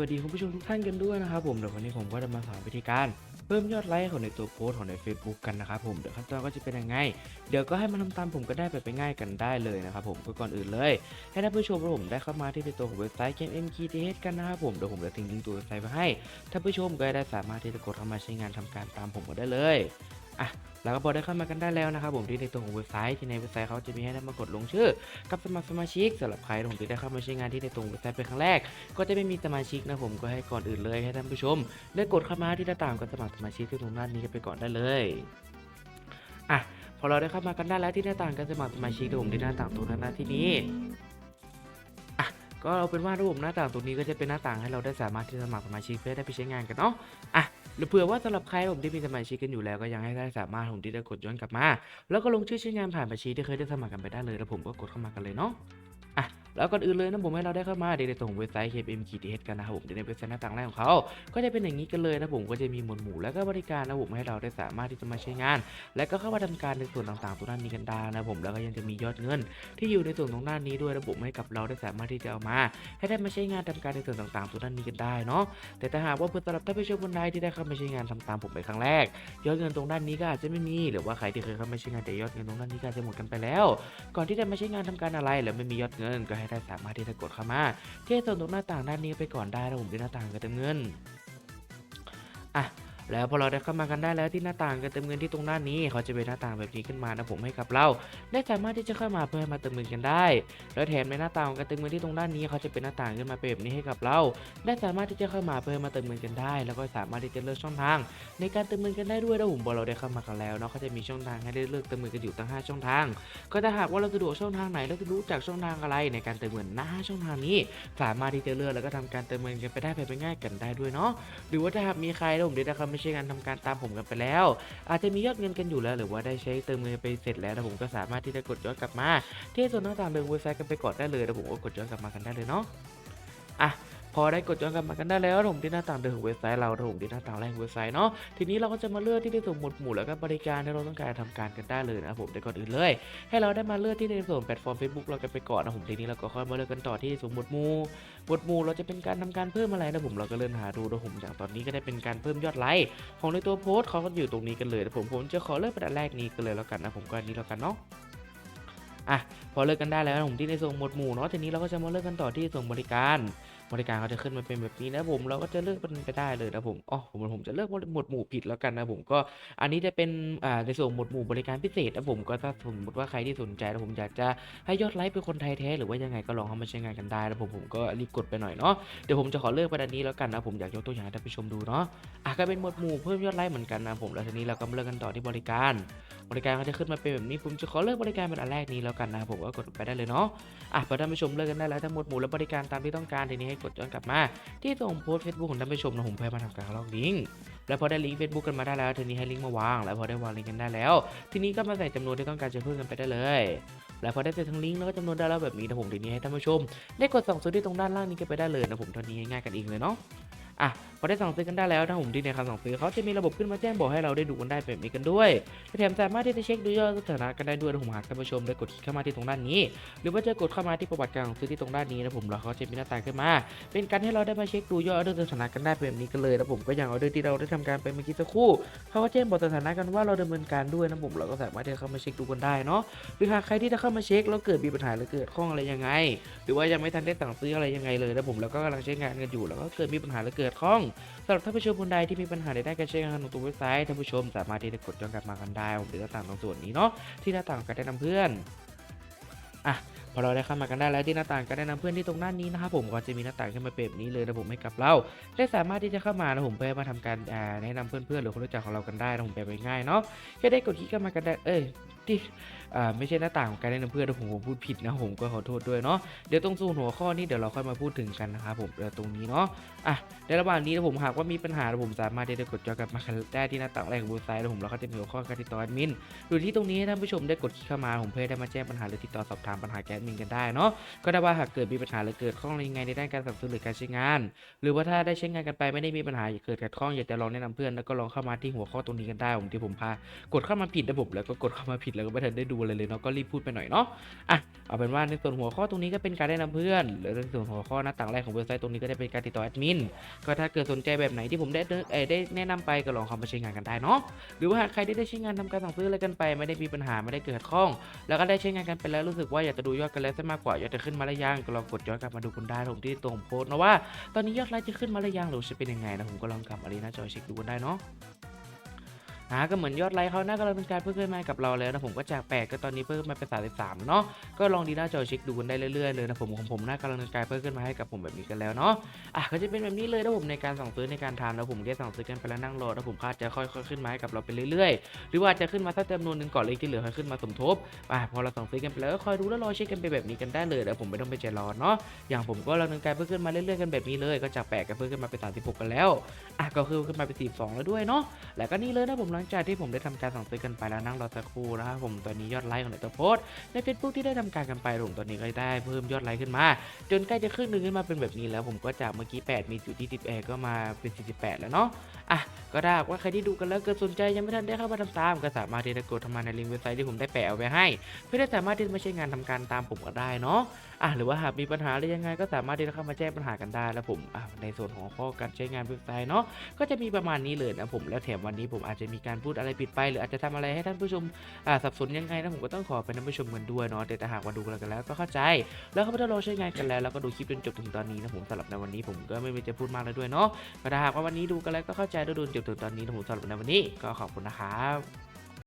วัสดีคุณผู้ชมทุกท่านกันด้วยนะครับผมเดี๋ยววันนี้ผมก็จะมาสอนวิธีการ เพิ่มยอดไลค์ของในตัวโพสต์ของใน Facebook กันนะครับผมเดี๋ยวขั้นตอนก็จะเป็นยังไง เดี๋ยวก็ให้มันทำตามผมก็ได้ไปไปง่ายกันได้เลยนะครับผมก็ก่อนอื่นเลย ให้ท่านผู้ชมและผมได้เข้ามาที่ในตัวของเว็บไซต์ Game MKTH กันนะครับผมเดี๋ยวผมจะทิ้งลิงก์ตัวเว็บไซต์ไว้ให้ท่านผู้ชมก็ได้สามารถที่จะกดเข้ามาใช้งานทำการตามผมก็ได้เลย อะแล้วก็พอได้เข้ามากันได้แล้วนะครับผมที่ในตัวของเว็บไซต์ที่ในเว็บไซต์เขาจะมีให้ได้มากดลงชื่อ กับสมัครสมาชิกสำหรับใครที่ได้เข้ามาใช้งานที่ในตรงเว็บไซต์เป็นครั้งแรก ก็จะไม่มีสมาชิกนะผมก็ให้ก่อนอื่นเลยให้ท่านผู้ชมได้กดเข้ามาที่หน้าต่างกับสมัครสมาชิกที่ตรงหน้านี้กันไปก่อนได้เลยอะพอเราได้เข้ามากันได้แล้วที่หน้าต่างการสมัครสมาชิกผมที่หน้าต่างตรงหน้าที่นี้ก็เอาเป็นว่ารูปหน้าต่างตรงนี้ก็จะเป็นหน้าต่างให้เราได้สามารถที่จะสมัครสมาชิกเพื่อได้ไปใช้งานกันเนาะอะ หรือเผื่อว่าสำหรับใครผมที่มีสมาชิกกันอยู่แล้วก็ยังให้ได้สามารถผมที่จะกดย้อนกลับมา แล้วก็ลงชื่อชื่องานผ่านบัญชีที่เคยได้สมัครกันไปได้เลยแล้วผมก็กดเข้ามากันเลยเนาะ แล้วก่อนอื่นเลยนะผมให้เราได้เข้ามาเดี๋ยวนตรงเว็บไซต์ KPM k t h กันนะครับผมเดี๋ยวในเว็บไซต์หน้าต่างแรกของเขาก็จะเป็นอย่างนี้กันเลยนะผมก็จะมีหมวดหมู่แล้วก็บริการนะผมให้เราได้สามารถที่จะมาใช้งาน และก็เข้ามาทำการในส่วนต่างๆตรงด้านนี้กันได้นะผมแล้วก็ยังจะมียอดเงิน ที่อยู่ในส่วนตรงด้านนี้ด้วยนะผมให้กับเราได้สามารถที่จะเอามา ให้ได้มาใช้งานทำการในส่วนต่างๆตรงด้านนี้กันได้เนาะแต่ถ้าหากว่าเพื่อนสำหรับท่านผู้ชมคนใดที่ได้เข้ามาใช้งานทำตามผมไปครั้งแรก ยอดเงินตรงด้านนี้ก็อาจจะไม่มีหรือว่าใครที่เคยเข้ามาใช้งานแต่ยอดเงินตรงด้านนี้ก็จะหมดกันไปแล้ว ก่อนที่จะมาใช้งานทำการอะไรแล้วไม่มียอดเงินก็ให้ได้สามารถที่จะกดเข้ามาที่ส่วตรงหน้าต่างด้านนี้ไปก่อนได้นะผมดูหน้าต่างกระเติมเงินอะ แล้วพอเราได้เข้ามากันได้แล้วที่หน้าต่างกรเติมเงินที่ตรงด้านนี้ เขาจะเป็นหน้าต่างแบบนี้ขึ้นมานะผมให้กับเรา ได้สามารถที่จะเข้ามาเพื่อให้มาเติมเงินกันได้ แล้วแถมในหน้าต่างของการเติมเงินที่ตรงด้านนี้เขาจะเป็นหน้าต่างขึ้นมาเป็นแบบนี้ให้กับเรา ได้สามารถที่จะเข้ามาเพื่อมาเติมเงินกันได้ แล้วก็สามารถที่จะเลือกช่องทาง ในการเติมเงินกันได้ด้วยนะผมพอเราได้เข้ามากันแล้วเนาะเขาจะมีช่องทางให้ได้เลือกเติมเงินกันอยู่ตั้ง 5 ช่องทาง ก็ถ้าหากว่าเราสะดวกช่องทางไหนเราจะรู้จักช่องทางอะไร ในการเติมเงินหน้าช่องทางนี้ สามารถที่จะเลือกแล้วก็ทำการเติมเงินกันไปได้ไปง่ายกันได้ด้วยเนาะหรือว่าถ้าหากมีใครนะผมได้เข้ามาใช้งานทำการตามผมกันไปแล้ว อาจจะมียอดเงินกันอยู่แล้ว หรือว่าได้ใช้เติมเงินไปเสร็จแล้วนะผมก็สามารถที่จะกดย้อนกลับมา ที่ส่วนหน้าต่างเดิมเว็บไซต์กันไปกดได้เลยนะผมก็กดย้อนกลับมากันได้เลยเนาะอะ พอได้กดย้อนกลับมากันได้แล้วผมที่หน้าต่างเดิมของเว็บไซต์เราผมที่หน้าต่างแรกของเว็บไซต์เนาะทีนี้เราก็จะมาเลือกที่ในส่วนหมวดหมู่แล้วก็บริการที่เราต้องการทำการกันได้เลยนะครับผมแต่ก่อนอื่นเลย ให้เราได้มาเลือกที่ในส่วนแพลตฟอร์ม Facebook เรากันไปก่อนนะผมทีนี้เราก็ค่อยมาเลือกกันต่อที่ส่วนหมวดหมู่หมวดหมู่เราจะเป็นการทำการเพิ่มอะไรนะผมเราก็เลื่อนหาดูนะผมอย่างตอนนี้ก็ได้เป็นการเพิ่มยอดไลค์ของในตัวโพสต์เขาก็อยู่ตรงนี้กันเลยนะผมผมจะขอเลือกเป็นอันแรกนี้กันเลยแล้วกันนะผมก็อันนี้แล้วกันเนาะ อะพอเลือกกันได้แล้วนะผมที่ในส่วนหมวดหมู่เนาะทีนี้เราก็จะมาเลือกกันต่อที่ส่วนบริการ บริการเขาจะขึ้นมาเป็นแบบนี้นะผมเราก็จะเลือกเป็นไปได้เลยนะผมอ๋อผมผมจะเลือกหมวดหมู่ผิดแล้วกันนะผมก็อันนี้จะเป็นอ่าในส่วนหมวดหมู่บริการพิเศษนะผมก็ถ้าสมมติว่าใครที่สนใจนะผมอยากจะให้ยอดไลค์เป็นคนไทยแท้หรือว่ายังไงก็ลองเข้ามาใช้งานกันได้นะผมผมก็รีบกดไปหน่อยเนาะเดี๋ยวผมจะขอเลือกประเด็นนี้แล้วกันนะผมอยากยกตัวอย่างให้ท่านผู้ชมดูเนาะอะก็เป็นหมวดหมู่เพิ่มยอดไลค์เหมือนกันนะผมแล้วทีนี้เราก็มาเลือกกันต่อที่บริการ บริการเขาจะขึ้นมาเป็นแบบนี้ผมจะขอเลือกบริการเป็นอันแรกนี้แล้วกันนะผมก็กดไปได้เลยเนาะอะพอท่านผู้ชมเลือกกันได้แล้วทั้งหมดหมู่และบริการตามที่ต้องการทีนี้ให้กดย้อนกลับมา ที่ส่งโพสต์เฟซบุ๊กของท่านผู้ชมนะผมเพื่อมาทำการลอกลิงก์แล้วพอได้ลิงก์เฟซบุ๊กกันมาได้แล้วทีนี้ให้ลิงก์มาวาง แล้วพอได้วางลิงก์กันได้แล้ว ทีนี้ก็มาใส่จำนวนที่ต้องการจะเพิ่มกันไปได้เลย แล้วพอได้ใส่ทั้งลิงก์แล้วก็จำนวนได้แล้วแบบนี้นะผมทีนี้ให้ท่านผู้ชม ได้กดสั่งซื้อที่ตรงด้านล่างนี้กันไปได้เลยนะผมเท่านี้ง่ายกันเองเลยเนาะ อะพอได้สั่งซื้อกันได้แล้วนะผมที่ในคำสั่งซื้อเขาจะมีระบบขึ้นมาแจ้งบอกให้เราได้ดูกันได้แบบนี้กันด้วยและแถมสามารถที่จะเช็คดูยอดสถานะกันได้ด้วยนะผมหากท่านผู้ชมได้กดคลิกเข้ามาที่ตรงด้านนี้ หรือว่าจะกดเข้ามาที่ประวัติการสั่งซื้อที่ตรงด้านนี้นะผมแล้วเขาจะมีหน้าต่างขึ้นมา เป็นการให้เราได้มาเช็คดูยอดออเดอร์สถานะกันได้แบบนี้กันเลยนะผมก็อย่างออเดอร์ที่เราได้ทำการไปเมื่อกี้สักครู่เขาก็แจ้งบอกสถานะกันว่าเราดำเนินการด้วยนะผมเราก็สามารถที่จะเข้ามาเช็คดูกันได้เนาะหรือหากใครที่จะเข้ามาเช็คแล้วเกิดมีปัญหาหรือเกิดข้องอะไรยังไง หรือว่ายังไม่ทันได้สั่งซื้ออะไรยังไงเลยนะผมแล้วก็กำลังใช้งานกันอยู่แล้วก็เกิดมีปัญหาหรือเกิดข้องสำหรับท่านผู้ชมคนใดที่มีปัญหาในด้านการใช้งานของตัวเว็บไซต์ท่านผู้ชมสามารถที่จะกดย้อนกลับมากันได้ผมหรือหน้าต่างตรงส่วนนี้เนาะที่หน้าต่างการแนะนำเพื่อนอะพอเราได้เข้ามากันได้แล้วที่หน้าต่างการแนะนำเพื่อนที่ตรงด้านนี้นะครับผมก็จะมีหน้าต่างขึ้นมาเป็นแบบนี้เลยนะผมให้กับเราได้สามารถที่จะเข้ามานะผมเพื่อมาทำการแนะนำเพื่อนๆหรือคนรู้จักของเรากันได้นะผมแบบง่ายๆเนาะแค่ได้กดคลิกเข้ามากันได้เอ้ย ที่ไม่ใช่หน้าต่างของการแนะนำเพื่อนผมผมพูดผิดนะผมก็ขอโทษด้วยเนาะเดี๋ยวตรงส่วนหัวข้อนี้เดี๋ยวเราค่อยมาพูดถึงกันนะครับผมเดี๋ยวตรงนี้เนาะอะในระหว่างนี้นะผมหากว่ามีปัญหานะผมสามารถที่จะกดย้อนกลับมาได้ที่หน้าต่างแรกของเว็บไซต์นะผมแล้วก็จะมีหัวข้อการติดต่อแอดมินหรือที่ตรงนี้ให้ท่านผู้ชมได้กดคลิกเข้ามาผมเพื่อได้มาแจ้งปัญหาหรือติดต่อสอบถามปัญหาแกสมินกันได้เนาะก็ได้ว่าหากเกิดมีปัญหาหรือเกิดข้องอะไรยังไงในด้านการสั่งซื้อหรือการใช้งาน หรือว่าถ้าได้ใช้งานกันไปไม่ได้มีปัญหาเกิดขัดข้องอยากจะลองแนะนำเพื่อนแล้วก็ลองเข้ามาที่หัวข้อตรงนี้กันได้ผมที่ผมพากดเข้ามาผิดนะผมแล้วก็กดเข้ามาผิดแล้วก็ไม่ทันได้ดูดูอะไรเลยเนาะก็รีบพูดไปหน่อยเนาะอะเอาเป็นว่าในส่วนหัวข้อตรงนี้ก็เป็นการแนะนำเพื่อนหรือในส่วนหัวข้อหน้าต่างแรกของเว็บไซต์ตรงนี้ก็ได้เป็นการติดต่อแอดมินก็ถ้าเกิดสนใจแบบไหนที่ผมได้เอ่อได้แนะนำไปก็ลองเข้ามาใช้งานกันได้เนาะหรือว่าหากใครได้ได้ใช้งานทำการสั่งซื้ออะไรกันไป ไม่ได้มีปัญหาไม่ได้เกิดข้อง แล้วก็ได้ใช้งานกันไปแล้วรู้สึกว่าอยากจะดูยอดกันแล้วซะมากกว่าอยอดจะขึ้นมาหรือยังก็ลองกดย้อนกลับมาดูกันได้ผมที่ตรงโพสต์นะว่า ตอนนี้ยอดไลค์จะขึ้นมาหรือยังหรือจะเป็นยังไงนะผมก็ลองกลับมาดีหน้าจอเช็คดูกันได้เนาะ อ่าก็เหมือนยอดไลค์เขาน่าก็เลยเป็นการเพิ่มขึ้นมากับเราแล้วนะผมก็จาก8ก็ตอนนี้เพิ่มมาเป็น33เนาะก็ลองดีหน้าจอเช็คดูกันได้เรื่อยๆเลยนะผมของผมหน่ากำลังกลายเพิ่มขึ้นมาให้กับผมแบบนี้กันแล้วเนาะอะก็จะเป็นแบบนี้เลยนะผมในการสั่งซื้อในการทำแล้วผมได้สั่งซื้อกันไปแล้วนั่งรอแล้วผมคาดจะค่อยๆขึ้นมาให้กับเราไปเรื่อยๆ หรือว่าจะขึ้นมาสักจำนวนหนึ่งก่อนเลยที่เหลือค่อยขึ้นมาสมทบอะพอเราสั่งซื้อกันไปแล้วก็คอยดูแล้วรอเช็คกันไปแบบนี้กันได้เลยแล้วผมไม่ต้องไปใจร้อนเนาะอย่างผมก็กำลังกลายเพิ่มขึ้นมาเรื่อยๆกันแบบนี้เลย ก็จาก8ก็เพิ่มขึ้นมาเป็น36กันแล้วอะก็คือขึ้นมาเป็น42แล้วด้วยเนาะแล้วก็นี่เลยนะผมหลังจากที่ผมได้ทำการสั่งซื้อกันไปแล้วนั่งรอสักครู่นะครับผมตอนนี้ยอดไลค์ของในตัวโพสใน Facebook ที่ได้ทำการกันไปผมตอนนี้ก็ได้เพิ่มยอดไลค์ขึ้นมา จนใกล้จะครึ่งหนึ่งขึ้นมาเป็นแบบนี้แล้ว ผมก็จากเมื่อกี้ 8 มีอยู่ที่10แอร์ก็มาเป็น 48 แล้วเนาะอะก็ได้ว่าใครที่ดูกันแล้วเกิดสนใจยังไม่ทันได้เข้ามาทำตามก็สามารถที่จะกดทำมาในลิงก์เว็บไซต์ที่ผมได้แปะเอาไว้ให้ เพื่อได้สามารถที่จะมาใช้งานทำการตามผมก็ได้เนาะอะหรือว่าหากมีปัญหาอะไรยังไงก็สามารถที่จะเข้ามาแจ้งปัญหากันได้แล้วผมอะในส่วนของข้อการใช้งานเว็บไซต์เนาะก็จะมีประมาณนี้เลยนะผมแล้วแถมวันนี้ผมอาจจะมีการพูดอะไรผิดไป หรืออาจจะทำอะไรให้ท่านผู้ชมอ่าสับสนยังไงนะผมก็ต้องขอเป็นท่านผู้ชมกันด้วยเนาะแต่ถ้าหากว่าดูกันแล้วก็เข้าใจ แล้วก็ไม่ต้องรอใช้งานกันแล้วแล้วก็ดูคลิปจนจบถึงตอนนี้นะผมสำหรับในวันนี้ผมก็ไม่มีจะพูดมากแล้วด้วยเนาะก็ถ้าหากว่าวันนี้ดูกันแล้วก็เข้าใจดูจนจบถึงตอนนี้นะผมสำหรับในวันนี้ก็ขอบคุณนะครับ